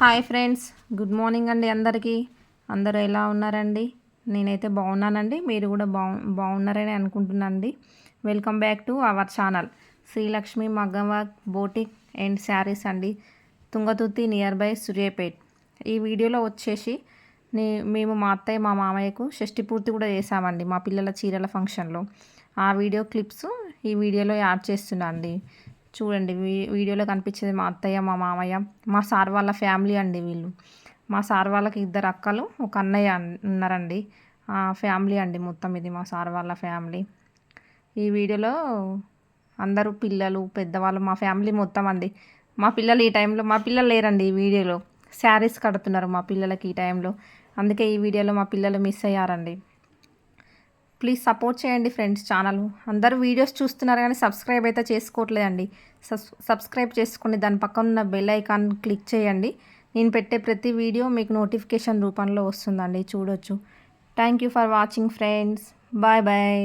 Hi friends good morning అండి అందరికీ. అందరూ ఎలా ఉన్నారండి? నేనైతే బాగున్నానండి మీరు కూడా బాగు బాగున్నారని అనుకుంటున్నానండి. Welcome back to our channel Srilakshmi మగ్గవర్క్ boutique and saris అండి తుంగతుర్తి నియర్ బై సూర్యాపేట్. ఈ వీడియోలో వచ్చేసి నే మేము మా అత్తయ్య మా మామయ్యకు షష్టి పూర్తి కూడా చేసామండి మా పిల్లల చీరల ఫంక్షన్లో. ఆ వీడియో క్లిప్స్ ఈ వీడియోలో యాడ్ చేస్తున్నా అండి చూడండి వీడియోలో కనిపించేది మా అత్తయ్య మా మామయ్య మా సార్ వాళ్ళ ఫ్యామిలీ అండి వీళ్ళు. మా సార్ వాళ్ళకి ఇద్దరు అక్కలు ఒక అన్నయ్య ఉన్నారండి. ఫ్యామిలీ అండి మొత్తం ఇది మా సార్ వాళ్ళ ఫ్యామిలీ. ఈ వీడియోలో అందరూ పిల్లలు పెద్దవాళ్ళు మా ఫ్యామిలీ మొత్తం అండి. మా పిల్లలు ఈ టైంలో మా పిల్లలు లేరండి ఈ వీడియోలో. శారీస్ కడుతున్నారు మా పిల్లలకి ఈ టైంలో. అందుకే ఈ వీడియోలో మా పిల్లలు మిస్ అయ్యారండి. ప్లీజ్ సపోర్ట్ చేయండి ఫ్రెండ్స్ ఛానల్. అందరూ వీడియోస్ చూస్తున్నారు కానీ సబ్స్క్రైబ్ అయితే చేసుకోవట్లేదండి. సబ్స్క్రైబ్ చేసుకుని దాని పక్కన ఉన్న బెల్ ఐకాన్ క్లిక్ చేయండి. నేను పెట్టే ప్రతి వీడియో మీకు నోటిఫికేషన్ రూపంలో వస్తుందండి. చూడొచ్చు. Thank you for watching friends. Bye bye.